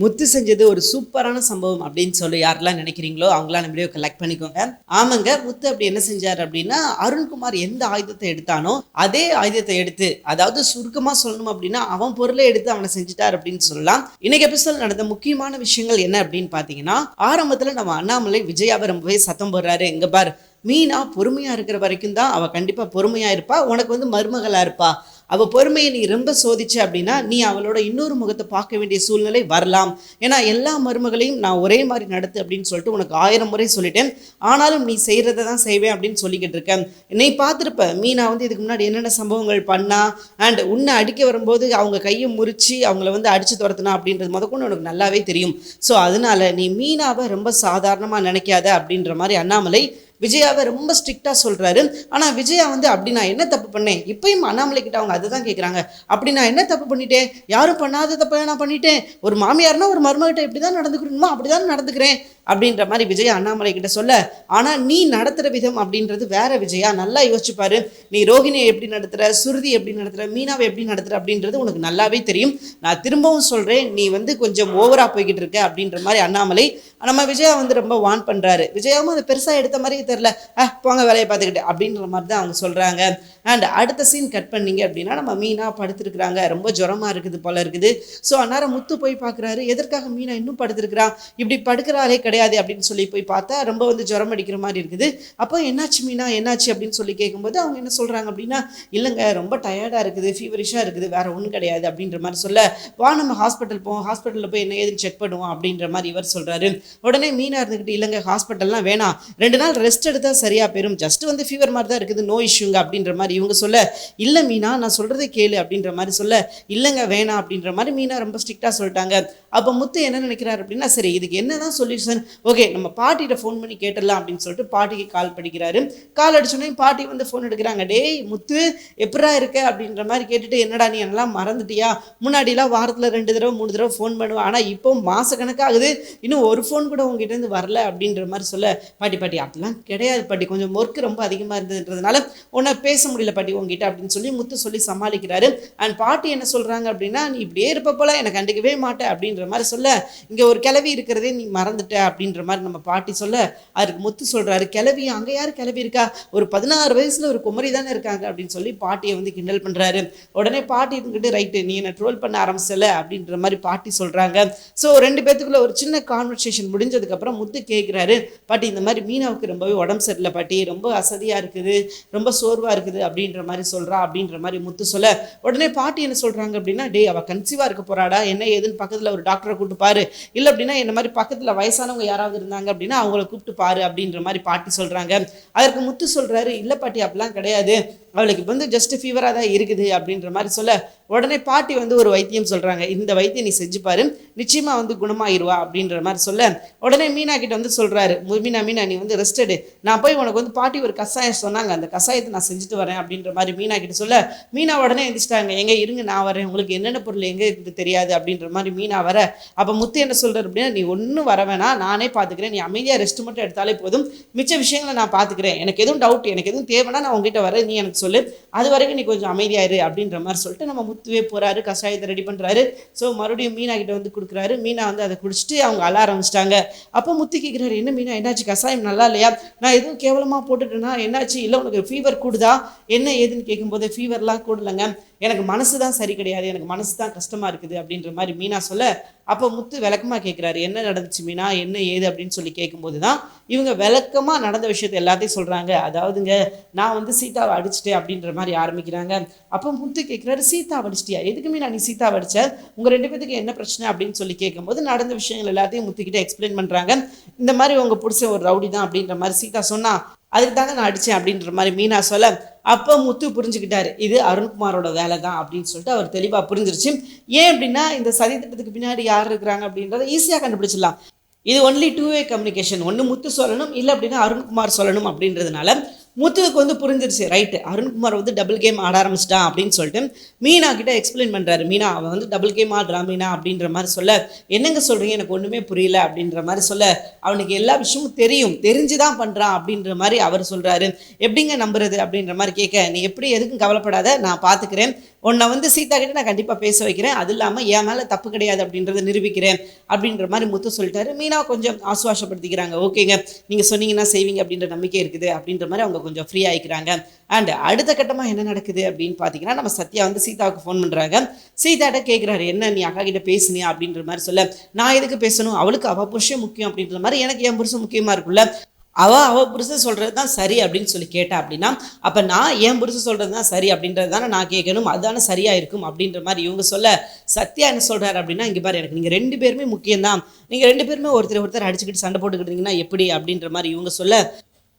முத்து செஞ்சது ஒரு சூப்பரான சம்பவம் அப்படின்னு சொல்லி யாரெல்லாம் நினைக்கிறீங்களோ அவங்களாம் நம்ம வீடியோ கலெக்ட் பண்ணிக்கோங்க. ஆமாங்க முத்து அப்படி என்ன செஞ்சார் அப்படின்னா அருண்குமார் எந்த ஆயுதத்தை எடுத்தானோ அதே ஆயுதத்தை எடுத்து அதாவது சுருக்கமாக சொல்லணும் அப்படின்னா அவன் பொருளை எடுத்து அவனை செஞ்சுட்டார் அப்படின்னு சொல்லலாம். இன்னைக்கு எபிசோட் நடந்த முக்கியமான விஷயங்கள் என்ன அப்படின்னு பார்த்தீங்கன்னா ஆரம்பத்தில் நம்ம அண்ணாமலை விஜயாவை ரொம்பவே சத்தம் போடுறாரு எங்க பார் மீனா பொறுமையாக இருக்கிற வரைக்கும் தான் அவள் கண்டிப்பாக பொறுமையாக இருப்பா உனக்கு வந்து மருமகளாக இருப்பா. அவள் பொறுமையை நீ ரொம்ப சோதிச்ச அப்படின்னா நீ அவளோட இன்னொரு முகத்தை பார்க்க வேண்டிய சூழ்நிலை வரலாம். ஏன்னா எல்லா மருமகளையும் நான் ஒரே மாதிரி நடத்து அப்படின்னு சொல்லிட்டு உனக்கு ஆயிரம் முறை சொல்லிட்டேன். ஆனாலும் நீ செய்கிறத தான் செய்வேன் அப்படின்னு சொல்லிக்கிட்டு இருக்கேன் நீ பார்த்துருப்ப மீனா வந்து இதுக்கு முன்னாடி என்னென்ன சம்பவங்கள் பண்ணா அண்ட் உன்னை அடிக்க வரும்போது அவங்க கையை முறிச்சு அவங்கள வந்து அடித்து துரத்துனா அப்படின்றது முதற்கொண்டு உனக்கு நல்லாவே தெரியும். ஸோ அதனால நீ மீனாவை ரொம்ப சாதாரணமாக நினைக்காத அப்படின்ற மாதிரி அண்ணாமலை விஜயாவை ரொம்ப ஸ்ட்ரிக்டாக சொல்கிறாரு ஆனால் விஜயா வந்து அப்படி நான் என்ன தப்பு பண்ணேன்? இப்பயும் அண்ணாமலை கிட்ட அவங்க அதுதான் கேட்குறாங்க அப்படி நான் என்ன தப்பு பண்ணிட்டேன்? யாரும் பண்ணாத தப்பை நான் பண்ணிட்டேன். ஒரு மாமியார்னா ஒரு மருமகிட்ட இப்படி தான் நடந்துக்கணுமா? அப்படி தான் நடந்துக்கிறேன். அப்படின்ற மாதிரி விஜய் அண்ணாமலை கிட்ட சொல்ல ஆனால் நீ நடத்துகிற விதம் அப்படின்றது வேற விஜயா? நல்லா யோசிச்சுப்பாரு. நீ ரோஹிணியை எப்படி நடத்துகிற சுருதி எப்படி நடத்துகிற மீனாவை எப்படி நடத்துகிற அப்படின்றது உனக்கு நல்லாவே தெரியும். நான் திரும்பவும் சொல்கிறேன் நீ வந்து கொஞ்சம் ஓவராக போய்கிட்டு இருக்க அப்படின்ற மாதிரி அண்ணாமலை நம்ம விஜயா வந்து ரொம்ப வான் பண்ணுறாரு விஜயாவும் அது பெருசாக எடுத்த மாதிரியே தெரில ஆ போங்க வேலையை பார்த்துக்கிட்டு அப்படின்ற மாதிரி தான் அவங்க சொல்கிறாங்க அண்ட் அடுத்த சீன் கட் பண்ணீங்க அப்படின்னா நம்ம மீனா படுத்துருக்குறாங்க. ரொம்ப ஜுரமாக இருக்குது போல இருக்குது. ஸோ அந்நேரம் முத்து போய் பார்க்குறாரு. எதற்காக மீனா இன்னும் படுத்துருக்குறா? இப்படி படுக்கிறாளே கிடையாது அப்படின்னு சொல்லி போய் பார்த்தா ரொம்ப வந்து ஜுரம் அடிக்கிற மாதிரி இருக்குது. அப்போ என்னாச்சு மீனா? என்னாச்சு அப்படின்னு சொல்லி கேட்கும்போது அவங்க என்ன சொல்கிறாங்க அப்படின்னா இல்லைங்க ரொம்ப டயர்டாக இருக்குது. ஃபீவரிஷாக இருக்குது. வேறு ஒன்றும் கிடையாது அப்படின்ற மாதிரி சொல்ல வா நம்ம ஹாஸ்பிட்டல் போவோம் ஹாஸ்பிட்டலில் போய் என்ன ஏதுன்னு செக் பண்ணுவோம் அப்படின்ற மாதிரி இவர் சொல்கிறாரு உடனே மீனாக இருந்துக்கிட்டு இல்லைங்க ஹாஸ்பிட்டல்லாம் வேணாம். ரெண்டு நாள் ரெஸ்ட் எடுத்தால் சரியாக போயிடும் ஜஸ்ட் வந்து ஃபீவர் மாதிரி தான் இருக்குது. நோ இஷ்யூங்க அப்படின்ற மாதிரி இவங்க சொல்ல இல்லை மீனா நான் சொல்கிறதை கேளு அப்படின்ற மாதிரி சொல்ல இல்லைங்க வேணாம் அப்படின்ற மாதிரி மீனா ரொம்ப ஸ்ட்ரிக்டாக சொல்லிட்டாங்க. அப்போ முத்து என்ன நினைக்கிறாரு அப்படின்னா சரி இதுக்கு என்ன தான் சொல்யூஷன்? ஓகே நம்ம பாட்டிகிட்ட ஃபோன் பண்ணி கேட்டுடலாம் அப்படின்னு சொல்லிட்டு பாட்டிக்கு கால் படிக்கிறாரு. கால் அடிச்சோடனே பாட்டி வந்து ஃபோன் எடுக்கிறாங்க. டேய் முத்து எப்படா இருக்க? அப்படின்ற மாதிரி கேட்டுட்டு என்னடா நீ என்னெல்லாம் மறந்துட்டியா? முன்னாடிலாம் வாரத்தில் ரெண்டு தடவை மூணு தடவை ஃபோன் பண்ணுவேன் ஆனால் இப்போ மாதக்கணக்காகுது இன்னும் ஒரு ஃபோன் கூட உங்ககிட்டருந்து வரல அப்படின்ற மாதிரி சொல்ல பாட்டி பாட்டி அப்படிலாம் கிடையாது பாட்டி. கொஞ்சம் ஒர்க் ரொம்ப அதிகமாக இருந்ததுன்றதுனால உன்னை பேச முடியல. பாட்டி உங்ககிட்ட அப்படின்னு சொல்லி முத்து சொல்லி சமாளிக்கிறாரு. அண்ட் பாட்டி என்ன சொல்கிறாங்க அப்படின்னா நீ இப்படியே இருப்ப போல எனக்கு கண்டுக்கவே மாட்டேன் அப்படின்ற மாதிரி சொல்ல இங்கே ஒரு கிளவி இருக்கிறதே நீ மறந்துட்ட அப்படின்ற மாதிரி நம்ம பாட்டி சொல்ல அதுக்கு முத்து சொல்கிறாரு கிளவி அங்கே யார் கிளவி இருக்கா? ஒரு பதினாறு வயசில் ஒரு குமரி தானே இருக்காங்க அப்படின்னு சொல்லி பாட்டியை வந்து கிண்டல் பண்ணுறாரு உடனே பாட்டி இருந்துக்கிட்டு ரைட்டு நீ என்ன ட்ரோல் பண்ண ஆரம்பிச்சல அப்படின்ற மாதிரி பாட்டி சொல்கிறாங்க ஸோ ரெண்டு பேத்துக்குள்ள ஒரு சின்ன கான்வர்சேஷன் முடிஞ்சதுக்கப்புறம் முத்து கேட்குறாரு பாட்டி இந்த மாதிரி மீனாவுக்கு ரொம்பவே உடம்பு சரியில்லை பாட்டி. ரொம்ப அசதியாக இருக்குது ரொம்ப சோர்வாக இருக்குது அப்படின்ற மாதிரி சொல்கிறா அப்படின்ற மாதிரி முத்து சொல்ல உடனே பாட்டி என்ன சொல்கிறாங்க அப்படின்னா டேய் அவள் கன்சீவாக இருக்க போறாடா என்ன ஏதுன்னு பக்கத்தில் ஒரு டாக்டரை கூப்பிட்டு பாரு. இல்லை அப்படின்னா என்ன மாதிரி பக்கத்தில் வயசானவங்க யாராவது இருந்தாங்க அப்படின்னா அவங்கள கூப்பிட்டு பாரு அப்படின்ற மாதிரி பாட்டி சொல்கிறாங்க அதற்கு முத்து சொல்கிறாரு இல்லை பாட்டி அப்படிலாம் கிடையாது. அவளுக்கு இப்போ வந்து ஜஸ்ட் ஃபீவராக தான் இருக்குது அப்படின்ற மாதிரி சொல்ல உடனே பாட்டி வந்து ஒரு வைத்தியம் சொல்கிறாங்க இந்த வைத்தியம் நீ செஞ்சு பாரு நிச்சயமாக வந்து குணமாயிருவா அப்படின்ற மாதிரி சொல்ல உடனே மீனா கிட்ட வந்து சொல்கிறாரு மீனா மீனா நீ வந்து ரெஸ்டடு நான் போய் உனக்கு வந்து பாட்டி ஒரு கஷாயம் சொன்னாங்க. அந்த கஷாயத்தை நான் செஞ்சுட்டு வரேன். அப்படின்ற மாதிரி மீனா கிட்ட சொல்ல மீனா உடனே எந்திரிச்சிட்டாங்க. எங்க இருங்க நான் வரேன். உங்களுக்கு என்னென்ன பொருள் எங்கே இருக்குது தெரியாது. அப்படின்ற மாதிரி மீனா வர அப்போ முத்து என்ன சொல்கிறார் அப்படின்னா நீ ஒன்றும் வர வேணாம். நானே பார்த்துக்கிறேன் நீ அமைதியாக ரெஸ்ட் மட்டும் எடுத்தாலே போதும். மிச்ச விஷயங்களை நான் பார்த்துக்கிறேன் எனக்கு எதுவும் டவுட் எனக்கு எதுவும் தேவைன்னா நான் உங்ககிட்ட வரேன். நீ எனக்கு சொல்லு. அது வரைக்கும் நீ கொஞ்சம் அமைதியாயிரு அப்படின்ற மாதிரி சொல்லிட்டு நம்ம முத்துவே போறாரு. கஷாயத்தை ரெடி பண்றாரு. ஸோ மறுபடியும் மீனா கிட்ட வந்து கொடுக்குறாரு. மீனா வந்து அதை குடிச்சிட்டு அவங்க அழ ஆரம்பிச்சிட்டாங்க. அப்போ முத்து கேட்குறாரு என்ன மீனா? என்னாச்சு? கஷாயம் நல்லா இல்லையா? நான் எதுவும் கேவலமாக போட்டுட்டேன்னா என்னாச்சு? இல்லை உனக்கு ஃபீவர் கூடுதா? என்ன ஏதுன்னு கேட்கும்போது ஃபீவர்லாம் கூடலைங்க. எனக்கு மனசு தான் சரி கிடையாது. எனக்கு மனசு தான் கஷ்டமாக இருக்குது அப்படின்ற மாதிரி மீனா சொல்ல அப்போ முத்து விளக்கமாக கேட்குறாரு என்ன நடந்துச்சு மீனா? என்ன ஏது? அப்படின்னு சொல்லி கேட்கும்போது தான் இவங்க விளக்கமாக நடந்த விஷயத்தை எல்லாத்தையும் சொல்கிறாங்க அதாவதுங்க நான் வந்து சீதாவை அடிச்சிட்டேன் அப்படின்ற மாதிரி ஆரம்பிக்கிறாங்க. அப்போ முத்து கேட்குறாரு சீதா அடிச்சிட்டியா? எதுக்கு மீனா நீ சீதா அடிச்ச? உங்கள் ரெண்டு பேத்துக்கு என்ன பிரச்சனை? அப்படின்னு சொல்லி கேட்கும்போது நடந்த விஷயங்கள் எல்லாத்தையும் முத்துக்கிட்ட எக்ஸ்பிளைன் பண்ணுறாங்க இந்த மாதிரி உங்கள் பிடிச்ச ஒரு ரவுடி தான் அப்படின்ற மாதிரி சீதா சொன்னால் அதுக்கு தாங்க நான் அடித்தேன் அப்படின்ற மாதிரி மீனா சொல்ல அப்போ முத்து புரிஞ்சுக்கிட்டாரு இது அருண்குமாரோட வேலை தான் அப்படின்னு சொல்லிட்டு அவர் தெளிவாக புரிஞ்சிருச்சு. ஏன் அப்படின்னா இந்த சதி திட்டத்துக்கு பின்னாடி யார் இருக்கிறாங்க அப்படின்றத ஈஸியாக கண்டுபிடிச்சிடலாம். இது ஒன்லி டூ வே கம்யூனிகேஷன் ஒன்று முத்து சொல்லணும் இல்லை அப்படின்னா அருண்குமார் சொல்லணும் அப்படின்றதுனால முத்துவுக்கு வந்து புரிஞ்சிருச்சு. ரைட்டு அருண்குமார் வந்து டபுள் கேம் ஆட ஆரம்பிச்சிட்டான் அப்படின்னு சொல்லிட்டு மீனா கிட்ட எக்ஸ்பிளைன் பண்ணுறாரு மீனா அவன் வந்து டபுள் கேம் ஆடுறா மீனா அப்படின்ற மாதிரி சொல்ல என்னங்க சொல்கிறீங்க எனக்கு ஒன்றுமே புரியல அப்படின்ற மாதிரி சொல்ல அவனுக்கு எல்லா விஷயமும் தெரியும். தெரிஞ்சு தான் பண்ணுறான் அப்படின்ற மாதிரி அவர் சொல்கிறாரு எப்படிங்க நம்புறது? அப்படின்ற மாதிரி கேட்க நீ எப்படி எதுக்கும் கவலைப்படாத. நான் பார்த்துக்கிறேன் உன்னை வந்து சீதா கிட்ட நான் கண்டிப்பாக பேச வைக்கிறேன். அது இல்லாமல் என் மேலே தப்பு கிடையாது அப்படின்றத நிரூபிக்கிறேன் அப்படின்ற மாதிரி முத்து சொல்லிட்டாரு. மீனா கொஞ்சம் ஆசுவாசப்படுத்திக்கிறாங்க. ஓகேங்க நீங்கள் சொன்னீங்கன்னா செய்வீங்க அப்படின்ற நம்பிக்கை இருக்குது அப்படின்ற மாதிரி அவங்க கொஞ்சம் ஃப்ரீ ஆகிக்கிறாங்க அண்ட் அடுத்த கட்டமாக என்ன நடக்குது அப்படின்னு பார்த்தீங்கன்னா நம்ம சத்யா வந்து சீதாவுக்கு ஃபோன் பண்ணுறாங்க சீதாட்ட கேட்குறாரு என்ன நீ அக்கா கிட்ட பேசுனியா? அப்படின்ற மாதிரி சொல்ல நான் எதுக்கு பேசணும்? அவளுக்கு அவள் புருஷன் முக்கியம் அப்படின்ற மாதிரி எனக்கு என் புருஷன் முக்கியமாக இருக்குல்ல அவள் அவள் புருஷன் சொல்கிறது தான் சரி அப்படின்னு சொல்லி கேட்டா அப்படின்னா அப்போ நான் என் புருஷன் சொல்கிறது தான் சரி அப்படின்றது தானே நான் கேட்கணும். அதுதானே சரியாக இருக்கும் அப்படின்ற மாதிரி இவங்க சொல்ல சத்யா என்ன சொல்கிறாரு அப்படின்னா இங்கே பாரு எனக்கு நீங்கள் ரெண்டு பேருமே முக்கியம்தான். நீங்கள் ரெண்டு பேருமே ஒருத்தர் ஒருத்தர் அடிச்சுக்கிட்டு சண்டை போட்டுக்கிட்டீங்கன்னா எப்படி அப்படின்ற மாதிரி இவங்க சொல்ல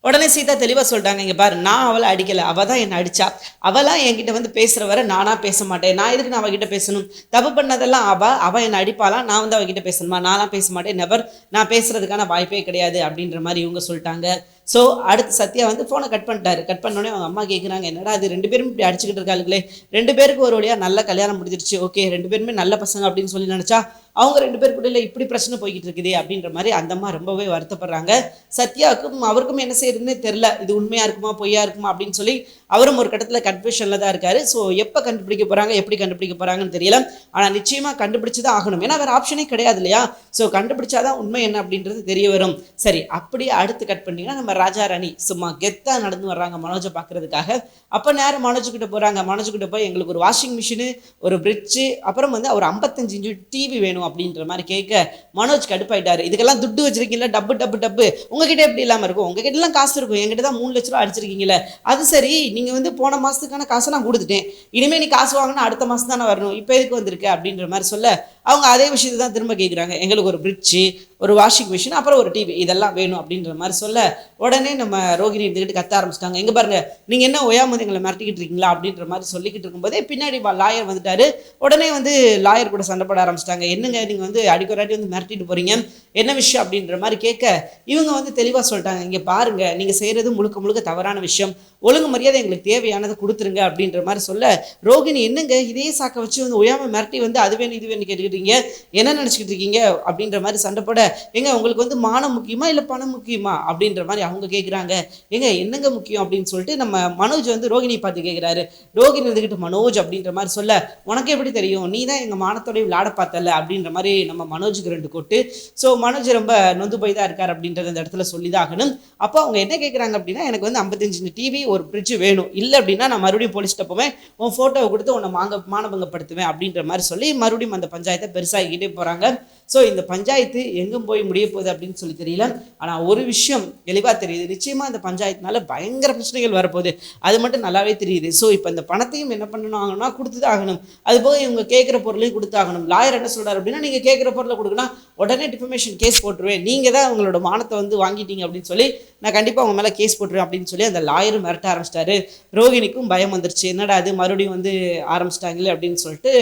உடனே சீதா தெளிவாக சொல்லிட்டாங்க இங்கே பாரு நான் அவளை அடிக்கலை. அவள் தான் என்னை அடித்தா அவளாம் என்கிட்ட வந்து பேசுகிற வரை நானாக பேச மாட்டேன். நான் எதுக்கு நான் அவகிட்ட பேசணும்? தப்பு பண்ணதெல்லாம் அவள் அவள் என்னை அடிப்பாலாம் நான் வந்து அவகிட்ட பேசணுமா? நான்லாம் பேச மாட்டேன். நெவர் நான் பேசுகிறதுக்கான வாய்ப்பே கிடையாது. அப்படின்ற மாதிரி இவங்க சொல்லிட்டாங்க. ஸோ அடுத்து சத்யா வந்து ஃபோனை கட் பண்ணிட்டாரு. கட் பண்ணோடனே அவங்க அம்மா கேட்குறாங்க என்னடா அது ரெண்டு பேரும் இப்படி அடிச்சுக்கிட்டு இருக்காளுங்களே ரெண்டு பேருக்கு ஒரு வழியாக நல்ல கல்யாணம் முடிஞ்சிருச்சு. ஓகே ரெண்டு பேருமே நல்ல பசங்க அப்படின்னு சொல்லி நினச்சா அவங்க ரெண்டு பேருக்குள்ள இப்படி பிரச்சனை போய்கிட்டு இருக்குதே அப்படின்ற மாதிரி அந்த அம்மா ரொம்பவே வருத்தப்படுறாங்க. சத்யாவுக்கும் அவருக்கும் என்ன செய்யறதுன்னு தெரில இது உண்மையாக இருக்குமா பொய்யா இருக்குமா அப்படின்னு சொல்லி அவரும் ஒரு கட்டத்தில் கன்ஃபியூஷனில் தான் இருக்காரு. ஸோ எப்போ கண்டுபிடிக்க போகிறாங்க எப்படி கண்டுபிடிக்க போகிறாங்கன்னு தெரியல. ஆனால் நிச்சயமாக கண்டுபிடிச்சு தான் ஆகணும். ஏன்னா வேறு ஆப்ஷனே கிடையாது இல்லையா? ஸோ கண்டுபிடிச்சாதான் உண்மை என்ன அப்படின்றது தெரிய வரும். சரி அப்படியே அடுத்து கட் பண்ணிங்கன்னா நம்ம ராஜா ராணி சும்மா கெத்தாக நடந்து வர்றாங்க மனோஜை பார்க்குறதுக்காக அப்போ நேரம் மனோஜுக்கிட்ட போகிறாங்க மனோஜுக்கிட்ட போய் எங்களுக்கு ஒரு வாஷிங் மிஷினு ஒரு ஃப்ரிட்ஜு அப்புறம் வந்து ஒரு ஐம்பத்தஞ்சு இன்ச்சு டிவி வேணும் அப்படின்ற மாதிரி கேட்க மனோஜ் கடுப்பாயிட்டாரு. இதுக்கெல்லாம் துட்டு வச்சிருக்கீங்களா டப்பு டப்பு டப்பு. உங்ககிட்ட எப்படி இல்லாமல் இருக்கும்? உங்ககிட்ட எல்லாம் காசு இருக்கும். என்கிட்ட தான் மூணு லட்ச ரூபா அடிச்சிருக்கீங்களே அது சரி நீங்கள் வந்து போன மாதத்துக்கான காசை நான் கொடுத்துட்டேன். இனிமேல் நீ காசு வாங்கினா அடுத்த மாதம் தானே வரணும். இப்போ எதுக்கு வந்திருக்கு? அப்படின்ற மாதிரி சொல்ல அவங்க அதே விஷயத்தை தான் திரும்ப கேட்குறாங்க எங்களுக்கு ஒரு பிரிட்ஜு ஒரு வாஷிங் மிஷின் அப்புறம் ஒரு டிவி இதெல்லாம் வேணும் அப்படின்ற மாதிரி சொல்ல உடனே நம்ம ரோகிணி எடுத்துக்கிட்டு கத்த ஆரம்பிச்சிட்டாங்க. எங்கே பாருங்க நீங்கள் என்ன ஒயாமது எங்களை மிரட்டிக்கிட்டு இருக்கீங்களா அப்படின்ற மாதிரி சொல்லிக்கிட்டு இருக்கும்போதே பின்னாடி லாயர் வந்துட்டாரு. உடனே வந்து லாயர் கூட சண்டை போட ஆரம்பிச்சிட்டாங்க. என்னங்க நீங்கள் வந்து அடிக்கொராட்டி வந்து மிரட்டிட்டு போகிறீங்க என்ன விஷயம் அப்படின்ற மாதிரி கேட்க இவங்க வந்து தெளிவாக சொல்லிட்டாங்க. இங்கே பாருங்கள் நீங்கள் செய்கிறது முழுக்க முழுக்க தவறான விஷயம். ஒழுங்கு மரியாதை எங்களுக்கு தேவையானதை கொடுத்துருங்க அப்படின்ற மாதிரி சொல்ல ரோகிணி என்னங்க இதே சாக்க வச்சு வந்து ஒயாமல் மிரட்டி வந்து அது வேணும் இது வேணும் கேட்டுக்கிட்டீங்க என்ன நினச்சிக்கிட்டு இருக்கீங்க? அப்படின்ற மாதிரி சண்டை போட ஏங்க உங்களுக்கு வந்து மானம் முக்கியமா இல்லை பணம் முக்கியமா? அப்படின்ற மாதிரி அவங்க கேட்குறாங்க ஏங்க என்னங்க முக்கியம் அப்படின்னு சொல்லிட்டு நம்ம மனோஜ் வந்து ரோகிணி பார்த்து கேட்குறாரு ரோகிணி இருந்துக்கிட்டு மனோஜ் அப்படின்ற மாதிரி சொல்ல உனக்கு எப்படி தெரியும்? நீ தான் எங்கள் மானத்தோடய விளையாட பார்த்தல? அப்படின்ற மாதிரி நம்ம மனோஜுக்கு ரெண்டு கொட்டு. ஸோ மனோஜ் ரொம்ப நொந்து போய் தான் இருக்கார் அப்படின்றத இந்த இடத்துல சொல்லி தான் ஆகணும். அப்போ அவங்க என்ன கேட்குறாங்க அப்படின்னா எனக்கு வந்து ஐம்பத்தஞ்சு டிவி ஒரு ஃப்ரிட்ஜ் வேணும். இல்லை அப்படின்னா நான் மறுபடியும் போலீஸ்கிட்ட போவேன். உன் ஃபோட்டோவை கொடுத்து உன்னை மாங்க மானபங்கப்படுத்துவேன் அப்படின்ற மாதிரி சொல்லி மறுபடியும் அந்த பஞ்சாயத்தை பெருசாகிக்கிட்டே போகிறாங்க ஸோ இந்த பஞ்சாயத்து எங்கே போய் முடிய போகுது அப்படின்னு சொல்லி தெரியல. ஆனால் ஒரு விஷயம் தெளிவாக தெரியுது. நிச்சயமாக இந்த பஞ்சாயத்தினால பயங்கர பிரச்சனைகள் வரப்போகுது. அது மட்டும் நல்லாவே தெரியுது. ஸோ இப்போ இந்த பணத்தையும் என்ன பண்ணணும் ஆகணும்னா கொடுத்து தான் ஆகணும். அது போக இவங்க கேட்குற பொருளையும் கொடுத்தாகணும் லாயர் என்ன சொல்கிறார் அப்படின்னா நீங்கள் கேட்குற பொருளை கொடுக்கணும் உடனே டிஃபமேஷன் கேஸ் போட்டுருவேன். நீங்கள் தான் உங்களோட மானத்தை வந்து வாங்கிட்டீங்க அப்படின்னு சொல்லி நான் கண்டிப்பாக அவங்க மேலே கேஸ் போட்டுருவேன் அப்படின்னு சொல்லி அந்த லாயரும் மிரட்ட ஆரம்பிச்சிட்டாரு. ரோகிணிக்கும் பயம் வந்துருச்சு. என்னடா அது மறுபடியும் வந்து ஆரம்பிச்சிட்டாங்களே அப்படின்னு சொல்லிட்டு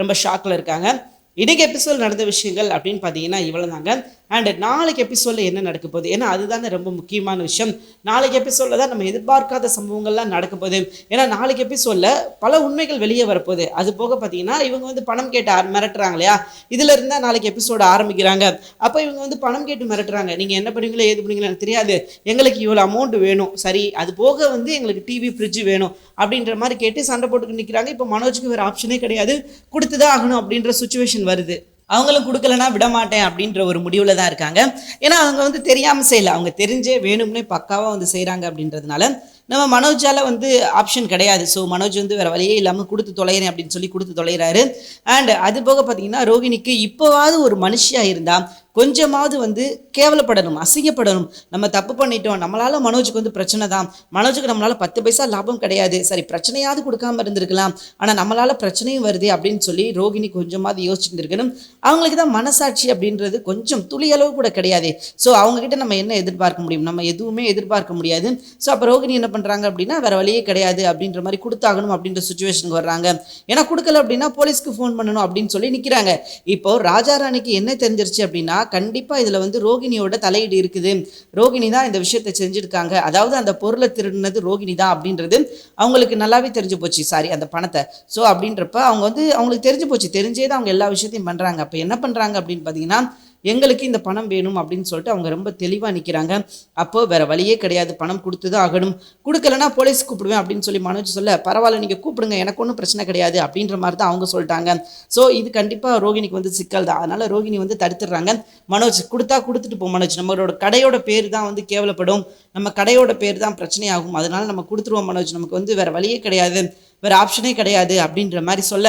ரொம்ப ஷாக்கில் இருக்காங்க. இன்றைக்கு எபிசோட் நடந்த விஷயங்கள் அப்படின்னு பார்த்தீங்கன்னா இவ்வளோ தாங்க அண்ட் நாளைக்கு எபிசோடில் என்ன நடக்க போகுது? ஏன்னா அதுதானே ரொம்ப முக்கியமான விஷயம். நாளைக்கு எபிசோடில் தான் நம்ம எதிர்பார்க்காத சம்பவங்கள்லாம் நடக்க போகுது. ஏன்னா நாளைக்கு எபிசோடில் பல உண்மைகள் வெளியே வரப்போகுது அது போக பார்த்தீங்கன்னா இவங்க வந்து பணம் கேட்டு மிரட்டுறாங்க இல்லையா? இதில் இருந்தால் நாளைக்கு எபிசோடு ஆரம்பிக்கிறாங்க. அப்போ இவங்க வந்து பணம் கேட்டு மிரட்டுறாங்க. நீங்கள் என்ன பண்ணுவீங்களோ ஏது பண்ணுவீங்களோ எனக்கு தெரியாது. எங்களுக்கு இவ்வளோ அமௌண்ட் வேணும். சரி அது போக வந்து எங்களுக்கு டிவி ஃப்ரிட்ஜ் வேணும். அப்படின்ற மாதிரி கேட்டு சண்டை போட்டுக்கு நிற்கிறாங்க இப்போ மனோஜுக்கு வேறு ஆப்ஷனே கிடையாது. கொடுத்து தான் ஆகணும் அப்படின்ற சுச்சுவேஷன் வருது. அவங்களும் கொடுக்கலனா விட மாட்டேன் அப்படின்ற ஒரு முடிவில் தான் இருக்காங்க. ஏன்னா அவங்க வந்து தெரியாமல் செய்யலை. அவங்க தெரிஞ்சே வேணும்னே பக்காவாக வந்து செய்கிறாங்க அப்படின்றதுனால நம்ம மனோஜால வந்து ஆப்ஷன் கிடையாது. ஸோ மனோஜ் வந்து வேறு வழியே இல்லாமல் கொடுத்து தொலைகிறேன் அப்படின்னு சொல்லி கொடுத்து தொலைகிறாரு அண்ட் அது போக பார்த்தீங்கன்னா ரோகிணிக்கு இப்போவாவது ஒரு மனுஷியாக இருந்தால் கொஞ்சமாவது வந்து கேவலப்படணும் அசிங்கப்படணும். நம்ம தப்பு பண்ணிட்டோம் நம்மளால மனோஜுக்கு வந்து பிரச்சனை தான். மனோஜுக்கு நம்மளால பத்து பைசா லாபம் கிடையாது. சரி பிரச்சனையாவது கொடுக்காம இருந்திருக்கலாம். ஆனால் நம்மளால பிரச்சனையும் வருது அப்படின்னு சொல்லி ரோகிணி கொஞ்சமாவது யோசிச்சுட்டு இருக்கணும். அவங்களுக்கு தான் மனசாட்சி அப்படின்றது கொஞ்சம் துளியளவு கூட கிடையாது. ஸோ அவங்கக்கிட்ட நம்ம என்ன எதிர்பார்க்க முடியும்? நம்ம எதுவுமே எதிர்பார்க்க முடியாது. ஸோ அப்போ ரோகிணி என்ன பண்ணுறாங்க அப்படின்னா வேற வழியே கிடையாது அப்படின்ற மாதிரி கொடுத்தாகணும் அப்படின்ற சுச்சுவேஷனுக்கு வர்றாங்க. ஏன்னா கொடுக்கல அப்படின்னா போலீஸ்க்கு ஃபோன் பண்ணணும் அப்படின்னு சொல்லி நிற்கிறாங்க இப்போ ராஜாராணிக்கு என்ன தெரிஞ்சிருச்சு அப்படின்னா கண்டிப்பாக இதில் வந்து ரோகிணியோட தலையீடு இருக்குது. ரோகிணி தான் இந்த விஷயத்தை செஞ்சுருக்காங்க. அதாவது அந்த பொருளை திருடினது ரோகிணி தான் அப்படின்றது அவங்களுக்கு நல்லாவே தெரிஞ்சு போச்சு. சாரி அந்த பணத்தை. ஸோ அப்படின்றப்ப அவங்க வந்து அவங்களுக்கு தெரிஞ்சு போச்சு. தெரிஞ்சே தான் அவங்க எல்லா விஷயத்தையும் பண்ணுறாங்க அப்போ என்ன பண்ணுறாங்க அப்படின்னு பார்த்தீங்கன்னா எங்களுக்கு இந்த பணம் வேணும் அப்படின்னு சொல்லிட்டு அவங்க ரொம்ப தெளிவாக நிற்கிறாங்க அப்போ வேற வழியே கிடையாது. பணம் கொடுத்து தான் ஆகணும். கொடுக்கலனா போலீஸ் கூப்பிடுவேன் அப்படின்னு சொல்லி மனோஜ் சொல்ல பரவாயில்ல நீங்கள் கூப்பிடுங்க. எனக்கு ஒன்றும் பிரச்சனை கிடையாது. அப்படின்ற மாதிரி தான் அவங்க சொல்லிட்டாங்க. ஸோ இது கண்டிப்பாக ரோகிணிக்கு வந்து சிக்கல் தான். அதனால ரோகிணி வந்து தடுத்துடுறாங்க. மனோஜ் கொடுத்தா கொடுத்துட்டு போ மனோஜ். நம்மளோட கடையோட பேர் தான் வந்து கேவலப்படும். நம்ம கடையோட பேர் தான் பிரச்சனையாகும். அதனால நம்ம கொடுத்துருவோம் மனோஜ். நமக்கு வந்து வேற வழியே கிடையாது. வேறு ஆப்ஷனே கிடையாது அப்படின்ற மாதிரி சொல்ல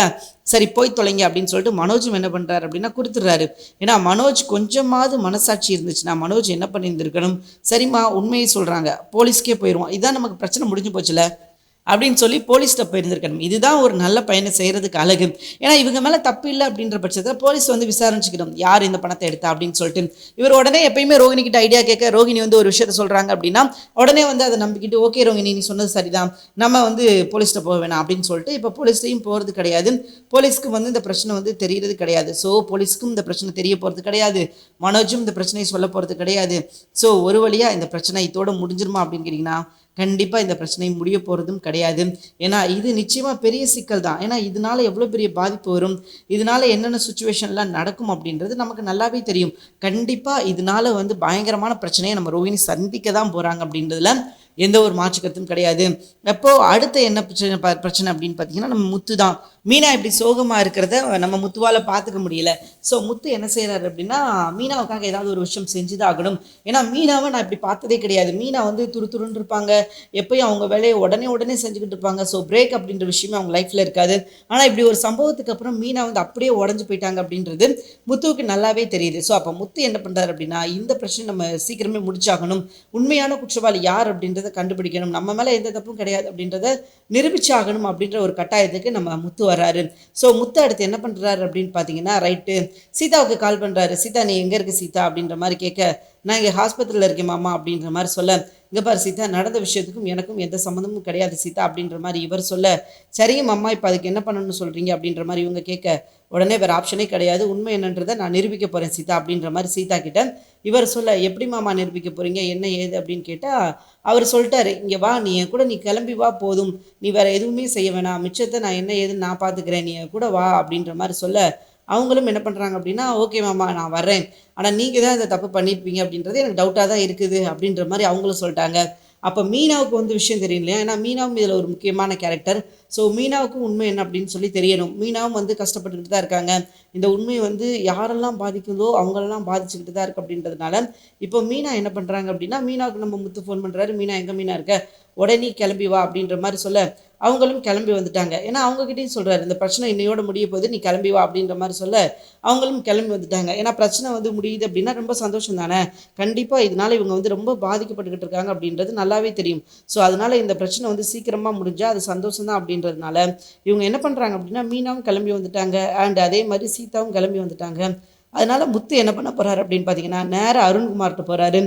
சரி போய் தொலைங்க அப்படின்னு சொல்லிட்டு மனோஜும் என்ன பண்ணுறாரு அப்படின்னா கொடுத்துட்றாரு. ஏன்னா மனோஜ் கொஞ்சமாவது மனசாட்சி இருந்துச்சுன்னா மனோஜ் என்ன பண்ணியிருந்திருக்கணும்? சரிம்மா உண்மையை சொல்கிறாங்க போலீஸ்க்கே போயிடுவோம் இதான் நமக்கு பிரச்சனை முடிஞ்சு போச்சுல அப்படின்னு சொல்லி போலீஸ்கிட்ட போயிருந்திருக்கணும். இதுதான் ஒரு நல்ல பயணம் செய்கிறதுக்கு அழகு. ஏன்னா இவங்க மேலே தப்பு இல்லை அப்படின்ற பட்சத்தில் போலீஸ் வந்து விசாரிச்சுக்கணும். யார் இந்த பணத்தை எடுத்தா அப்படின்னு சொல்லிட்டு. இவர் உடனே எப்பயுமே ரோகிணி கிட்ட ஐடியா கேட்க ரோகிணி வந்து ஒரு விஷயத்த சொல்கிறாங்க அப்படின்னா உடனே வந்து அதை நம்பிக்கிட்டு ஓகே ரோகிணி நீ சொன்னது சரிதான். நம்ம வந்து போலீஸ்கிட்ட போக வேணாம் அப்படின்னு சொல்லிட்டு இப்போ போலீஸ்லையும் போகிறது கிடையாது. போலீஸ்க்கு வந்து இந்த பிரச்சனை வந்து தெரிகிறது கிடையாது. ஸோ போலீஸ்க்கும் இந்த பிரச்சனை தெரிய போகிறது கிடையாது. மனோஜும் இந்த பிரச்சனையை சொல்ல போகிறது கிடையாது. ஸோ ஒரு வழியாக இந்த பிரச்சனை இதோட முடிஞ்சிருமா அப்படின்னு கேட்டிங்கன்னா கண்டிப்பாக இந்த பிரச்சனை முடிய போகிறதும் கிடையாது. ஏன்னா இது நிச்சயமாக பெரிய சிக்கல் தான். ஏன்னா இதனால் எவ்வளோ பெரிய பாதிப்பு வரும்? இதனால என்னென்ன சுச்சுவேஷன்லாம் நடக்கும் அப்படின்றது நமக்கு நல்லாவே தெரியும். கண்டிப்பாக இதனால வந்து பயங்கரமான பிரச்சனையை நம்ம ரோஹிணி சந்திக்க தான் போகிறாங்க அப்படின்றதுல எந்த ஒரு மாற்று கருத்தும் கிடையாது. எப்போ அடுத்த என்ன பிரச்சனை ப- பிரச்சனை அப்படின்னு பார்த்தீங்கன்னா நம்ம முத்து தான். மீனா இப்படி சோகமாக இருக்கிறத நம்ம முத்துவால் பார்த்துக்க முடியல. ஸோ முத்து என்ன செய்கிறாரு அப்படின்னா மீனாவுக்காக ஏதாவது ஒரு விஷயம் செஞ்சுதான் ஆகணும் ஏன்னா மீனாவை நான் இப்படி பார்த்ததே கிடையாது. மீனா வந்து துரு துருன்னு இருப்பாங்க. எப்பயும் அவங்க வேலையை உடனே உடனே செஞ்சுக்கிட்டு இருப்பாங்க. ஸோ பிரேக் அப்படின்ற விஷயமே அவங்க லைஃப்பில் இருக்காது. ஆனால் இப்படி ஒரு சம்பவத்துக்கு அப்புறம் மீனா வந்து அப்படியே உடஞ்சு போயிட்டாங்க அப்படின்றது முத்துவுக்கு நல்லாவே தெரியுது. ஸோ அப்போ முத்து என்ன பண்ணுறாரு அப்படின்னா இந்த பிரச்சனை நம்ம சீக்கிரமே முடிச்சாகணும். உண்மையான குற்றவாளி யார் அப்படின்றது கண்டுபிடிக்கணும். நம்ம மேலே எந்த தப்பும் கிடையாது அப்படின்றத நிரூபிச்சாகணும் அப்படின்ற ஒரு கட்டாயத்துக்கு நம்ம முத்து வர்றாரு. ஸோ முத்து அடுத்து என்ன பண்ணுறாரு அப்படின்னு பார்த்தீங்கன்னா ரைட்டு சீதாவுக்கு கால் பண்ணுறாரு சீதா நீ எங்கே இருக்கு சீதா? அப்படின்ற மாதிரி கேட்க நான் இங்கே ஹாஸ்பத்திரியில் இருக்கேன் மாமா அப்படின்ற மாதிரி சொல்ல இங்கே பாரு சீதா நடந்த விஷயத்துக்கும் எனக்கும் எந்த சம்மந்தமும் கிடையாது சீதா அப்படின்ற மாதிரி இவர் சொல்ல சரிங்க அம்மா இப்போ அதுக்கு என்ன பண்ணணும்னு சொல்கிறீங்க அப்படின்ற மாதிரி இவங்க கேட்க உடனே வேறு ஆப்ஷனே கிடையாது. உண்மை என்னன்றதை நான் நிரூபிக்க போகிறேன் சீதா அப்படின்ற மாதிரி சீதா கிட்ட இவர் சொல்ல எப்படி மாமா நிரூபிக்க போகிறீங்க என்ன ஏது? அப்படின்னு கேட்டால் அவர் சொல்லிட்டாரு இங்கே வா நீ என் கூட நீ கிளம்பி வா போதும். நீ வேறு எதுவுமே செய்ய வேணாம். மிச்சத்தை நான் என்ன ஏதுன்னு நான் பார்த்துக்கிறேன் நீ கூட வா அப்படின்ற மாதிரி சொல்ல அவங்களும் என்ன பண்ணுறாங்க அப்படின்னா ஓகே மாமா நான் வர்றேன். ஆனால் நீங்கள் தான் இந்த தப்பு பண்ணியிருப்பீங்க அப்படின்றது எனக்கு டவுட்டாக தான் இருக்குது அப்படின்ற மாதிரி அவங்களும் சொல்லிட்டாங்க. அப்போ மீனாவுக்கு வந்து விஷயம் தெரியும் இல்லையா? ஏன்னா மீனாவும் இதில் ஒரு முக்கியமான கேரக்டர் ஸோ மீனாவுக்கும் உண்மை என்ன அப்படின்னு சொல்லி தெரியணும். மீனாவும் வந்து கஷ்டப்பட்டுக்கிட்டு தான் இருக்காங்க. இந்த உண்மை வந்து யாரெல்லாம் பாதிக்குதோ அவங்களெல்லாம் பாதிச்சுக்கிட்டு தான் இருக்கு அப்படின்றதுனால இப்போ மீனா என்ன பண்ணுறாங்க அப்படின்னா மீனாவுக்கு நம்ம முத்து ஃபோன் பண்ணுறாரு மீனா எங்கே மீனா இருக்க? உடனே கிளம்பி வா அப்படின்ற மாதிரி சொல்ல அவங்களும் கிளம்பி வந்துட்டாங்க. ஏன்னா அவங்ககிட்டையும் சொல்கிறாரு இந்த பிரச்சனை இன்னையோட முடிய போகுது நீ கிளம்பி வா அப்படின்ற மாதிரி சொல்ல அவங்களும் கிளம்பி வந்துட்டாங்க. ஏன்னா பிரச்சனை வந்து முடியுது அப்படின்னா ரொம்ப சந்தோஷம் தானே? கண்டிப்பாக இதனால் இவங்க வந்து ரொம்ப பாதிக்கப்பட்டுக்கிட்டு இருக்காங்க அப்படின்றது நல்லாவே தெரியும். ஸோ அதனால் இந்த பிரச்சனை வந்து சீக்கிரமாக முடிஞ்சால் அது சந்தோஷம் தான் அப்படின்றதுனால இவங்க என்ன பண்ணுறாங்க அப்படின்னா மீனாவும் கிளம்பி வந்துட்டாங்க. அண்ட் அதே மாதிரி சீதாவும் கிளம்பி வந்துட்டாங்க. அதனால முத்து என்ன பண்ண போகிறாரு அப்படின்னு பார்த்தீங்கன்னா நேராக அருண்குமார்கிட்ட போகிறாரு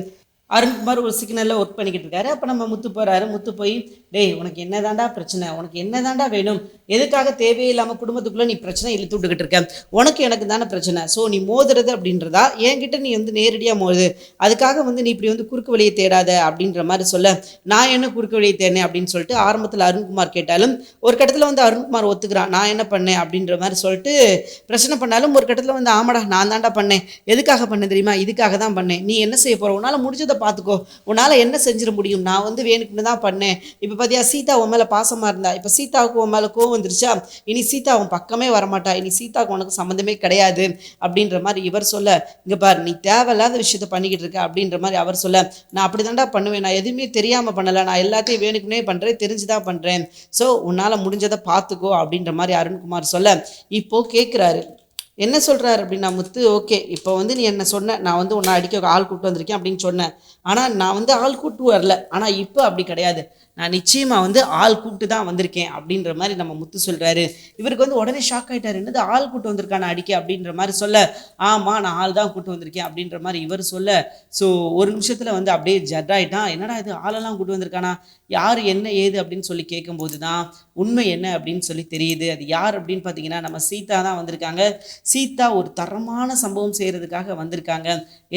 அருண்குமார் ஒரு சிக்னலில் ஒர்க் பண்ணிக்கிட்டு இருக்காரு. அப்போ நம்ம முத்து போகிறாரு முத்து போய் டேய் உனக்கு என்னதான்டா பிரச்சனை? உனக்கு என்னதான்டா வேணும்? எதுக்காக தேவையில்லாமல் குடும்பத்துக்குள்ளே நீ பிரச்சனை இழுத்து விட்டுக்கிட்டு இருக்க? உனக்கு எனக்கு தானே பிரச்சனை. ஸோ நீ மோதுறது அப்படின்றதா? என்கிட்ட நீ வந்து நேரடியாக மோது. அதுக்காக வந்து நீ இப்படி வந்து குறுக்கு வழியை தேடாத அப்படின்ற மாதிரி சொல்ல நான் என்ன குறுக்கு வழியை தேடினேன்? அப்படின்னு சொல்லிட்டு ஆரம்பத்தில் அருண்குமார் கேட்டாலும் ஒரு கட்டத்தில் வந்து அருண்குமார் ஒத்துக்கிறான். நான் என்ன பண்ணேன்? அப்படின்ற மாதிரி சொல்லிட்டு பிரச்சனை பண்ணாலும் ஒரு கட்டத்தில் வந்து ஆமாடா நான் தான்டா பண்ணேன். எதுக்காக பண்ணேன் தெரியுமா? இதுக்காக தான் பண்ணேன். நீ என்ன செய்ய போகிற உன்னால் முடிஞ்சதை பார்த்துக்கோ உன்னால் என்ன செஞ்சிட முடியும்? நான் வந்து வேணுக்குன்னு தான் பண்ணேன். இப்போ பார்த்தியா சீதா உன் மேலே பாசமாக இருந்தா இப்போ சீதாவுக்கு உன் மேலே கோவம் வந்துருச்சா? இனி சீதா உன் பக்கமே வரமாட்டா. இனி சீதாவுக்கு உனக்கு சம்மந்தமே கிடையாது. அப்படின்ற மாதிரி இவர் சொல்ல இங்கே பாரு நீ தேவையில்லாத விஷயத்த பண்ணிக்கிட்டு இருக்க அப்படின்ற மாதிரி அவர் சொல்ல நான் அப்படி தான்டா பண்ணுவேன். நான் எதுவுமே தெரியாமல் பண்ணலை. நான் எல்லாத்தையும் வேணுக்குனே பண்ணுறேன் தெரிஞ்சு தான் பண்ணுறேன் ஸோ உன்னால் முடிஞ்சதை பார்த்துக்கோ அப்படின்ற மாதிரி அருண்குமார் சொல்ல இப்போ கேட்குறாரு என்ன சொல்கிறாரு அப்படின்னா முத்து ஓகே இப்போ வந்து நீ என்ன சொன்ன நான் வந்து உன்னை அடிக்க ஆள் கூப்பிட்டு வந்திருக்கேன் அப்படின்னு சொன்னேன் ஆனால் நான் வந்து ஆள் கூப்பிட்டு வரல. ஆனால் இப்போ அப்படி கிடையாது. நான் நிச்சயமாக வந்து ஆள் கூப்பிட்டு தான் வந்திருக்கேன் அப்படின்ற மாதிரி நம்ம முத்து சொல்கிறாரு இவருக்கு வந்து உடனே ஷாக் ஆகிட்டார் என்னது ஆள் கூட்டு வந்திருக்கான அடிக்க? அப்படின்ற மாதிரி சொல்ல. ஆமாம் நான் ஆள் தான் கூப்பிட்டு வந்திருக்கேன் அப்படின்ற மாதிரி இவர் சொல்ல. ஸோ ஒரு நிமிஷத்தில் வந்து அப்படியே ஜட் ஆகிட்டான் என்னடா இது ஆளெல்லாம் கூட்டு வந்திருக்கானா? யார் என்ன ஏது அப்படின்னு சொல்லி கேட்கும்போது தான் உண்மை என்ன அப்படின்னு சொல்லி தெரியுது. அது யார் அப்படின்னு பார்த்தீங்கன்னா நம்ம சீதா தான் வந்திருக்காங்க. சீதா ஒரு தரமான சம்பவம் செய்கிறதுக்காக வந்திருக்காங்க.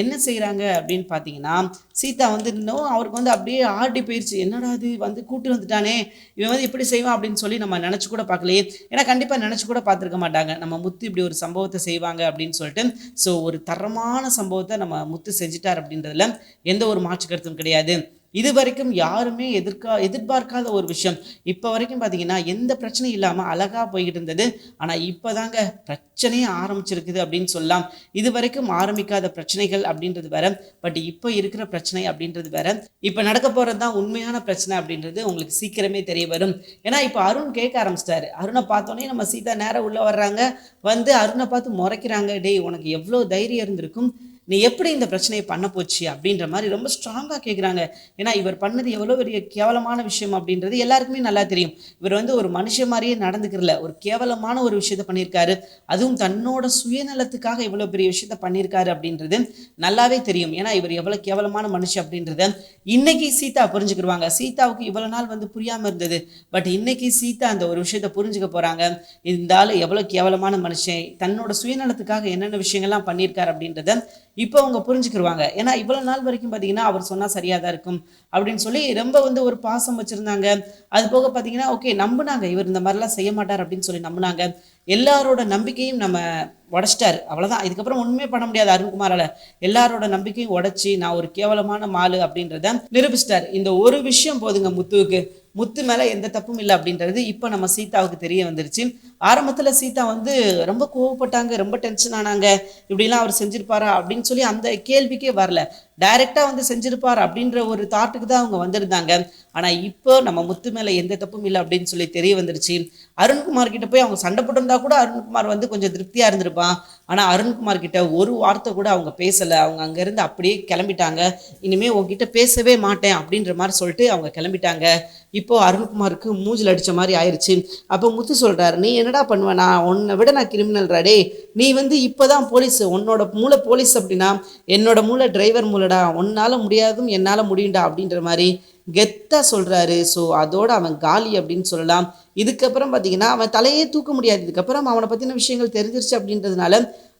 என்ன செய்கிறாங்க அப்படின்னு பார்த்தீங்கன்னா சீதா வந்து இன்னும் அவருக்கு வந்து அப்படியே ஆடி போயிடுச்சு என்னடா இது? வந்து கூட்டு வந்துட்டானே. இவன் வந்து இப்படி செய்வான் அப்படின்னு சொல்லி நம்ம நினச்சி கூட பார்க்கலையே. ஏன்னா கண்டிப்பாக நினச்சி கூட பார்த்துருக்க மாட்டாங்க. நம்ம முத்து இப்படி ஒரு சம்பவத்தை செய்வாங்க அப்படின்னு சொல்லிட்டு. ஸோ ஒரு தரமான சம்பவத்தை நம்ம முத்து செஞ்சிட்டார் அப்படின்றதுல எந்த ஒரு மாற்று கருத்தும் கிடையாது. இது வரைக்கும் யாருமே எதிர்க்கா எதிர்பார்க்காத ஒரு விஷயம். இப்போ வரைக்கும் பார்த்தீங்கன்னா எந்த பிரச்சனையும் இல்லாமல் அழகாக போய்கிட்டு இருந்தது. ஆனால் இப்போ தாங்க பிரச்சனையே ஆரம்பிச்சிருக்குது அப்படின்னு சொல்லலாம். இது வரைக்கும் ஆரம்பிக்காத பிரச்சனைகள் அப்படின்றது வேற. பட் இப்போ இருக்கிற பிரச்சனை அப்படின்றது வேற. இப்போ நடக்க போகிறது தான் உண்மையான பிரச்சனை அப்படின்றது உங்களுக்கு சீக்கிரமே தெரிய வரும். ஏன்னா இப்போ அருண் கேட்க ஆரம்பிச்சிட்டாரு. அருணை பார்த்தோன்னே நம்ம சீதா நேரம் உள்ளே வர்றாங்க. வந்து அருணை பார்த்து முறைக்கிறாங்க. டேய் உனக்கு எவ்வளோ தைரியம் இருந்திருக்கும்? நீ எப்படி இந்த பிரச்சனையை பண்ண போச்சு அப்படின்ற மாதிரி ரொம்ப ஸ்ட்ராங்காக கேட்குறாங்க ஏன்னா இவர் பண்ணது எவ்வளோ பெரிய கேவலமான விஷயம் அப்படின்றது எல்லாருக்குமே நல்லா தெரியும். இவர் வந்து ஒரு மனுஷன் மாதிரியே நடந்துக்கிறல. ஒரு கேவலமான ஒரு விஷயத்த பண்ணியிருக்காரு. அதுவும் தன்னோட சுயநலத்துக்காக இவ்வளோ பெரிய விஷயத்த பண்ணியிருக்காரு அப்படின்றது நல்லாவே தெரியும். ஏன்னா இவர் எவ்வளோ கேவலமான மனுஷன் அப்படின்றத இன்னைக்கு சீதா புரிஞ்சுக்கிடுவாங்க சீதாவுக்கு இவ்வளோ நாள் வந்து புரியாமல் இருந்தது. பட் இன்னைக்கு சீதா அந்த ஒரு விஷயத்த புரிஞ்சுக்க போகிறாங்க இருந்தாலும் எவ்வளோ கேவலமான மனுஷன். தன்னோட சுயநலத்துக்காக என்னென்ன விஷயங்கள்லாம் பண்ணியிருக்காரு அப்படின்றத இப்போ அவங்க புரிஞ்சுக்கிருவாங்க. ஏன்னா இவ்வளோ நாள் வரைக்கும் பார்த்தீங்கன்னா அவர் சொன்னால் சரியாக தான் இருக்கும் அப்படின்னு சொல்லி ரொம்ப வந்து ஒரு பாசம் வச்சுருந்தாங்க. அது போக பார்த்தீங்கன்னா ஓகே நம்புனாங்க. இவர் இந்த மாதிரிலாம் செய்ய மாட்டார் அப்படின்னு சொல்லி நம்புனாங்க. எல்லாரோட நம்பிக்கையும் நம்ம உடச்சிட்டாரு. அவ்வளோதான் இதுக்கப்புறம் ஒன்றுமே பண்ண முடியாது அருண்குமாரால். எல்லாரோட நம்பிக்கையும் உடச்சி நான் ஒரு கேவலமான மாலு அப்படின்றத நிரூபிச்சிட்டார். இந்த ஒரு விஷயம் போதுங்க முத்துவுக்கு. முத்து மேலே எந்த தப்பும் இல்லை அப்படின்றது இப்போ நம்ம சீதாவுக்கு தெரிய வந்துருச்சு. ஆரம்பத்தில் சீதா வந்து ரொம்ப கோவப்பட்டாங்க ரொம்ப டென்ஷன் ஆனாங்க. இப்படிலாம் அவர் செஞ்சிருப்பாரா அப்படின்னு சொல்லி அந்த கேள்விக்கே வரல. டைரெக்டாக வந்து செஞ்சிருப்பார் அப்படின்ற ஒரு தாட்டுக்கு தான் அவங்க வந்திருந்தாங்க. ஆனால் இப்போ நம்ம முத்து மேலே எந்த தப்பும் இல்லை அப்படின்னு சொல்லி தெரிய வந்துருச்சு. அருண்குமார் கிட்ட போய் அவங்க சண்டை போட்டிருந்தா கூட அருண்குமார் வந்து கொஞ்சம் திருப்தியாக இருந்திருப்பான். ஆனால் அருண்குமார் கிட்ட ஒரு வார்த்தை கூட அவங்க பேசலை. அவங்க அங்கேருந்து அப்படியே கிளம்பிட்டாங்க. இனிமேல் உங்ககிட்ட பேசவே மாட்டேன் அப்படின்ற மாதிரி சொல்லிட்டு அவங்க கிளம்பிட்டாங்க. இப்போ அருண்குமாருக்கு மூஞ்சில் அடித்த மாதிரி ஆயிடுச்சு அப்போ முத்து சொல்கிறாரு நீ என்னடா பண்ணுவ நான் உன்னை விட நான் கிரிமினல் ராடே நீ வந்து இப்போ தான் போலீஸ் உன்னோட மூளை போலீஸ் அப்படின்னா என்னோட மூளை டிரைவர் மூளைடா. உன்னால் முடியாதும் என்னால் முடியும்டா அப்படின்ற மாதிரி கெத்தாக சொல்கிறாரு ஸோ அதோட அவன் காலி அப்படின்னு சொல்லலாம். இதுக்கப்புறம் பார்த்தீங்கன்னா அவன் தலையே தூக்க முடியாது. இதுக்கப்புறம் அவனை பற்றின விஷயங்கள் தெரிஞ்சிருச்சு அப்படின்றதுனால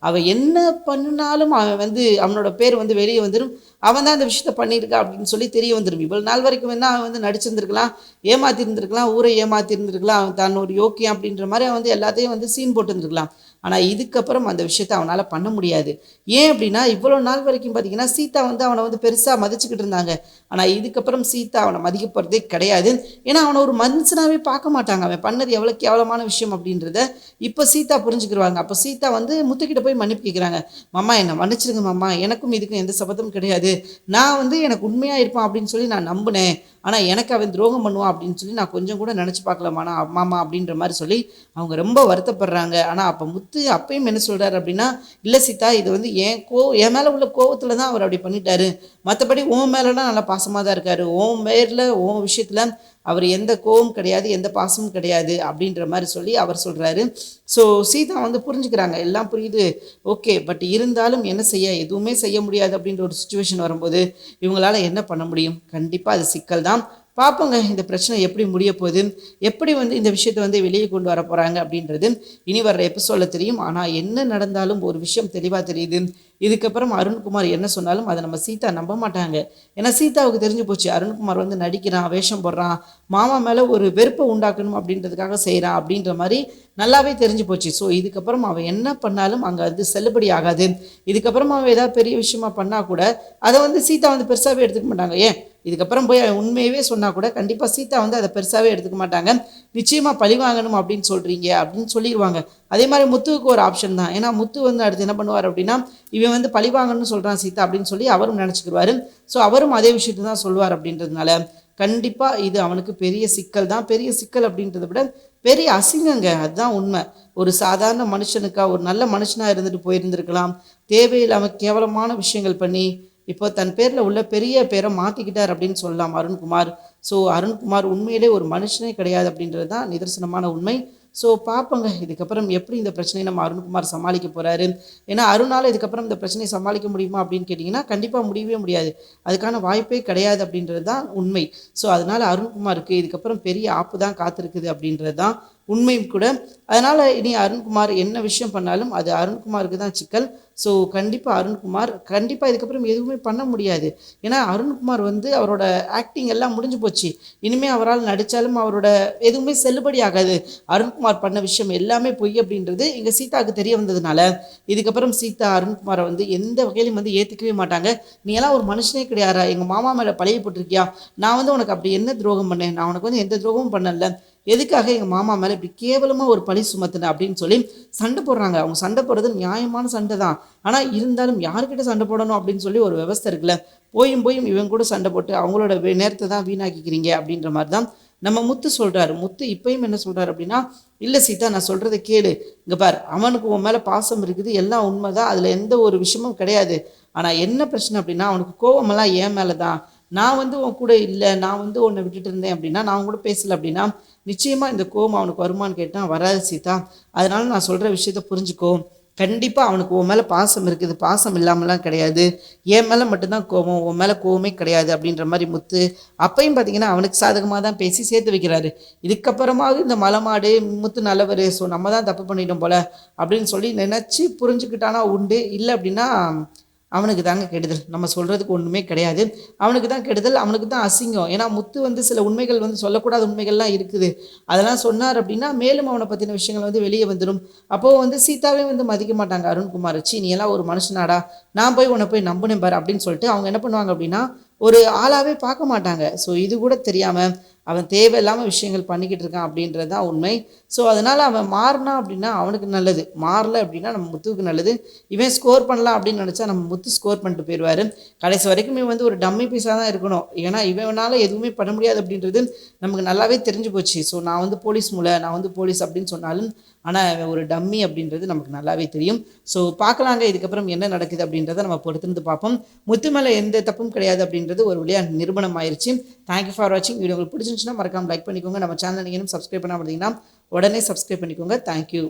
அவன் என்ன பண்ணினாலும் அவன் வந்து அவனோட பேர் வந்து வெளியே வந்துடும் அவன் தான் அந்த விஷயத்த பண்ணியிருக்கா அப்படின்னு சொல்லி தெரிய வந்துடும் இவ்வளோ நாள் வரைக்கும் வேணா அவன் வந்து நடிச்சிருந்துருக்கலாம். ஏமாத்திருந்துருக்கலாம். ஊரை ஏமாத்திருந்துருக்கலாம். அவன் தான் ஒரு யோக்கியம் அப்படின்ற மாதிரி அவன் வந்து எல்லாத்தையும் வந்து சீன் போட்டுருந்துருக்கலாம். ஆனால் இதுக்கப்புறம் அந்த விஷயத்த அவனால் பண்ண முடியாது. ஏன் அப்படின்னா இவ்வளோ நாள் வரைக்கும் பார்த்தீங்கன்னா சீதா வந்து அவனை வந்து பெருசாக மதிச்சுக்கிட்டு இருந்தாங்க. ஆனால் இதுக்கப்புறம் சீதா அவனை மதிக்க போகிறதே கிடையாது. ஏன்னா அவனை ஒரு மனுஷனாகவே பார்க்க மாட்டாங்க. அவன் பண்ணது எவ்வளோ கேவலமான விஷயம் அப்படின்றத இப்போ சீதா புரிஞ்சுக்கிடுவாங்க அப்போ சீதா வந்து முத்துக்கிட்ட போய் மன்னிப்பு கேட்குறாங்க மாமா என்னை மன்னிச்சிருங்க மாமா. எனக்கும் இதுக்கும் எந்த சபதமும் கிடையாது. நான் வந்து எனக்கு உண்மையாக இருப்பான் அப்படின்னு சொல்லி நான் நம்பினேன். ஆனால் எனக்கு அவன் துரோகம் பண்ணுவான் அப்படின்னு சொல்லி நான் கொஞ்சம் கூட நினச்சி பார்க்கலாமாண்ணா மாமா அப்படின்ற மாதிரி சொல்லி அவங்க ரொம்ப வருத்தப்படுறாங்க. ஆனால் அப்போ முத்து அப்பயும் என்ன சொல்கிறாரு அப்படின்னா இல்லை சீதா இது வந்து என் கோ என் மேலே உள்ள கோவத்தில் தான் அவர் அப்படி பண்ணிட்டாரு. மற்றபடி உன் மேலெலாம் நல்லா பாசமாக தான் இருக்கார். உன் பேரில் உன் விஷயத்தில் அவர் எந்த கோவம் கிடையாது எந்த பாசமும் கிடையாது அப்படின்ற மாதிரி சொல்லி அவர் சொல்கிறாரு ஸோ சீதா வந்து புரிஞ்சுக்கிறாங்க. எல்லாம் புரியுது. ஓகே பட் இருந்தாலும் என்ன செய்ய? எதுவுமே செய்ய முடியாது அப்படின்ற ஒரு சுச்சுவேஷன் வரும்போது இவங்களால என்ன பண்ண முடியும்? கண்டிப்பாக அது சிக்கல் தான். பார்ப்போங்க இந்த பிரச்சனை எப்படி முடிய போகுது? எப்படி வந்து இந்த விஷயத்தை வந்து வெளியே கொண்டு வர போகிறாங்க அப்படின்றது இனி வர்ற எபிசோடில் தெரியும். ஆனால் என்ன நடந்தாலும் ஒரு விஷயம் தெளிவாக தெரியுது. இதுக்கப்புறம் அருண்குமார் என்ன சொன்னாலும் அதை நம்ம சீதா நம்ப மாட்டாங்க. ஏன்னா சீதாவுக்கு தெரிஞ்சு போச்சு அருண்குமார் வந்து நடிக்கிறான் வேஷம் போடுறான் மாமா மேலே ஒரு வெறுப்பை உண்டாக்கணும் அப்படின்றதுக்காக செய்கிறான் அப்படின்ற மாதிரி நல்லாவே தெரிஞ்சு போச்சு. ஸோ இதுக்கப்புறம் அவன் என்ன பண்ணாலும் அங்கே வந்து செல்லுபடி ஆகாது. இதுக்கப்புறம் அவன் ஏதாவது பெரிய விஷயமா பண்ணால் கூட அதை வந்து சீதா வந்து பெருசாகவே எடுத்துக்க மாட்டாங்க. ஏன்? இதுக்கப்புறம் போய் அவன் உண்மையவே சொன்னால் கூட கண்டிப்பாக சீதா வந்து அதை பெருசாகவே எடுத்துக்க மாட்டாங்க. நிச்சயமாக பழி வாங்கணும் அப்படின்னு சொல்கிறீங்க அப்படின்னு சொல்லிடுவாங்க. அதே மாதிரி முத்துவுக்கு ஒரு ஆப்ஷன் தான். ஏன்னா முத்து வந்து அடுத்து என்ன பண்ணுவார் அப்படின்னா இவன் வந்து பழிவாங்கன்னு சொல்கிறான் சீதா அப்படின்னு சொல்லி அவரும் நினச்சிக்கிடுவார். ஸோ அவரும் அதே விஷயத்தை தான் சொல்லுவார் அப்படின்றதுனால கண்டிப்பாக இது அவனுக்கு பெரிய சிக்கல் தான். பெரிய சிக்கல் அப்படின்றத விட பெரிய அசிங்கங்க. அதுதான் உண்மை. ஒரு சாதாரண மனுஷனுக்கா ஒரு நல்ல மனுஷனாக இருந்துட்டு போயிருந்திருக்கலாம். தேவையில்லாமல் கேவலமான விஷயங்கள் பண்ணி இப்போ தன் பேரில் உள்ள பெரிய பேரை மாற்றிக்கிட்டார் அப்படின்னு சொல்லலாம் அருண்குமார். ஸோ அருண்குமார் உண்மையிலே ஒரு மனுஷனே கிடையாது அப்படின்றது தான் நிதர்சனமான உண்மை. ஸோ பார்ப்போங்க இதுக்கப்புறம் எப்படி இந்த பிரச்சனையை நம்ம அருண்குமார் சமாளிக்க போகிறாரு ஏன்னா அருணால் இதுக்கப்புறம் இந்த பிரச்சனையை சமாளிக்க முடியுமா அப்படின்னு கேட்டிங்கன்னா கண்டிப்பாக முடியவே முடியாது. அதுக்கான வாய்ப்பே கிடையாது அப்படின்றது தான் உண்மை. ஸோ அதனால் அருண்குமாருக்கு இதுக்கப்புறம் பெரிய ஆப்பு தான் காத்திருக்குது அப்படின்றது தான் உண்மையும் கூட. அதனால் இனி அருண்குமார் என்ன விஷயம் பண்ணாலும் அது அருண்குமாருக்கு தான் சிக்கல். ஸோ கண்டிப்பாக அருண்குமார் கண்டிப்பாக இதுக்கப்புறம் எதுவுமே பண்ண முடியாது. ஏன்னா அருண்குமார் வந்து அவரோட ஆக்டிங் எல்லாம் முடிஞ்சு போச்சு. இனிமேல் அவரால் நடித்தாலும் அவரோட எதுவுமே செல்லுபடி ஆகாது. அருண்குமார் பண்ண விஷயம் எல்லாமே பொய் அப்படின்றது எங்கள் சீதாவுக்கு தெரிய வந்ததுனால. இதுக்கப்புறம் சீதா அருண்குமாரை வந்து எந்த வகையிலும் வந்து ஏற்றுக்கவே மாட்டாங்க. நீ எல்லாம் ஒரு மனுஷனே கிடையாதா? எங்கள் மாமா மேலே பழைய போட்டிருக்கியா? நான் வந்து உனக்கு அப்படி என்ன துரோகம் பண்ணேன்? நான் உனக்கு வந்து எந்த துரோகமும் பண்ணல. எதுக்காக எங்கள் மாமா மேலே இப்படி கேவலமாக ஒரு பழி சுமத்தின அப்படின்னு சொல்லி சண்டை போடுறாங்க. அவங்க சண்டை போடுறது நியாயமான சண்டை தான். ஆனால் இருந்தாலும் யாருக்கிட்ட சண்டை போடணும் அப்படின்னு சொல்லி ஒரு விவஸ்தை இருக்குல்ல போயும் போயும் இவங்க கூட சண்டை போட்டு அவங்களோட வே- நேரத்தை தான் வீணாக்கிக்கிறீங்க அப்படின்ற மாதிரி தான் நம்ம முத்து சொல்கிறாரு முத்து இப்பயும் என்ன சொல்கிறாரு அப்படின்னா இல்லை சீதா நான் சொல்கிறத கேளு. இங்கே பார் அவனுக்கு உன் மேலே பாசம் இருக்குது எல்லாம் உண்மை தான் அதில் எந்த ஒரு விஷயமும் கிடையாது. ஆனால் என்ன பிரச்சனை அப்படின்னா அவனுக்கு கோவமெல்லாம் என் மேலே தான் நான் வந்து உன் கூட இல்லை நான் வந்து உன்னை விட்டுட்டு இருந்தேன் அப்படின்னா நான் கூட பேசல அப்படின்னா நிச்சயமாக இந்த கோவம் அவனுக்கு வருமான்னு கேட்டால் வராது சீதா. அதனால நான் சொல்கிற விஷயத்த புரிஞ்சுக்கோ. கண்டிப்பாக அவனுக்கு உன் மேலே பாசம் இருக்குது பாசம் இல்லாமலாம் கிடையாது. என் மேலே மட்டும்தான் கோவம் உன் மேலே கோவமே கிடையாது அப்படின்ற மாதிரி முத்து அப்பையும் பார்த்தீங்கன்னா அவனுக்கு சாதகமாக தான் பேசி சேர்த்து வைக்கிறாரு. இதுக்கப்புறமாவது இந்த மலமாடு முத்து நல்லவர் ஸோ நம்ம தான் தப்பு பண்ணிட்டோம் போல அப்படின்னு சொல்லி நினச்சி புரிஞ்சுக்கிட்டானா உண்டு. இல்லை அப்படின்னா அவனுக்கு தாங்க கெடுதல். நம்ம சொல்கிறதுக்கு ஒன்றுமே கிடையாது. அவனுக்கு தான் கெடுதல் அவனுக்கு தான் அசிங்கம். ஏன்னா முத்து வந்து சில உண்மைகள் வந்து சொல்லக்கூடாத உண்மைகள்லாம் இருக்குது. அதெல்லாம் சொன்னார் அப்படின்னா மேலும் அவனை பற்றின விஷயங்கள் வந்து வெளியே வந்துடும் அப்போது வந்து சீதாவே வந்து மதிக்க மாட்டாங்க அருண்குமார். சி நீ எல்லாம் ஒரு மனுஷனாடா. நான் போய் உன்னை போய் நம்பினேன் பாரு அப்படின்னு சொல்லிட்டு அவங்க என்ன பண்ணுவாங்க அப்படின்னா ஒரு ஆளாகவே பார்க்க மாட்டாங்க. ஸோ இது கூட தெரியாமல் அவன் தேவையில்லாமல் விஷயங்கள் பண்ணிக்கிட்டு இருக்கான் அப்படின்றது தான் உண்மை. ஸோ அதனால் அவன் மாறினா அப்படின்னா அவனுக்கு நல்லது. மாறல அப்படின்னா நம்ம முத்துவுக்கு நல்லது. இவன் ஸ்கோர் பண்ணலாம் அப்படின்னு நினச்சா நம்ம முத்து ஸ்கோர் பண்ணிட்டு போயிடுவார். கடைசி வரைக்கும் இவன் வந்து ஒரு டம்மி பீஸாக தான் இருக்கணும். ஏன்னா இவனால் எதுவுமே பண்ண முடியாது அப்படின்றது நமக்கு நல்லாவே தெரிஞ்சு போச்சு. ஸோ நான் வந்து போலீஸ் மூளை நான் வந்து போலீஸ் அப்படின்னு சொன்னாலும் ஆனால் ஒரு டம்மி அப்படின்றது நமக்கு நல்லாவே தெரியும். ஸோ பார்க்கலாங்க இதுக்கப்புறம் என்ன நடக்குது அப்படின்றத நம்ம பொறுத்திருந்து பார்ப்போம். முத்து மேலே எந்த தப்பும் கிடையாது அப்படின்றது ஒரு வழியாக நிறுவனம் ஆயிடுச்சு தேங்க்யூ ஃபார் வாட்சிங் வீடியோ உங்களுக்கு பிடிச்சிருந்துச்சுன்னா மறக்காமல் லைக் பண்ணிக்கோங்க. நம்ம சேனல் நீங்கள் சப்ஸ்கிரைப் பண்ணாமல் இருந்தீங்கன்னா உடனே சப்ஸ்கிரைப் பண்ணிக்கோங்க. தேங்க்யூ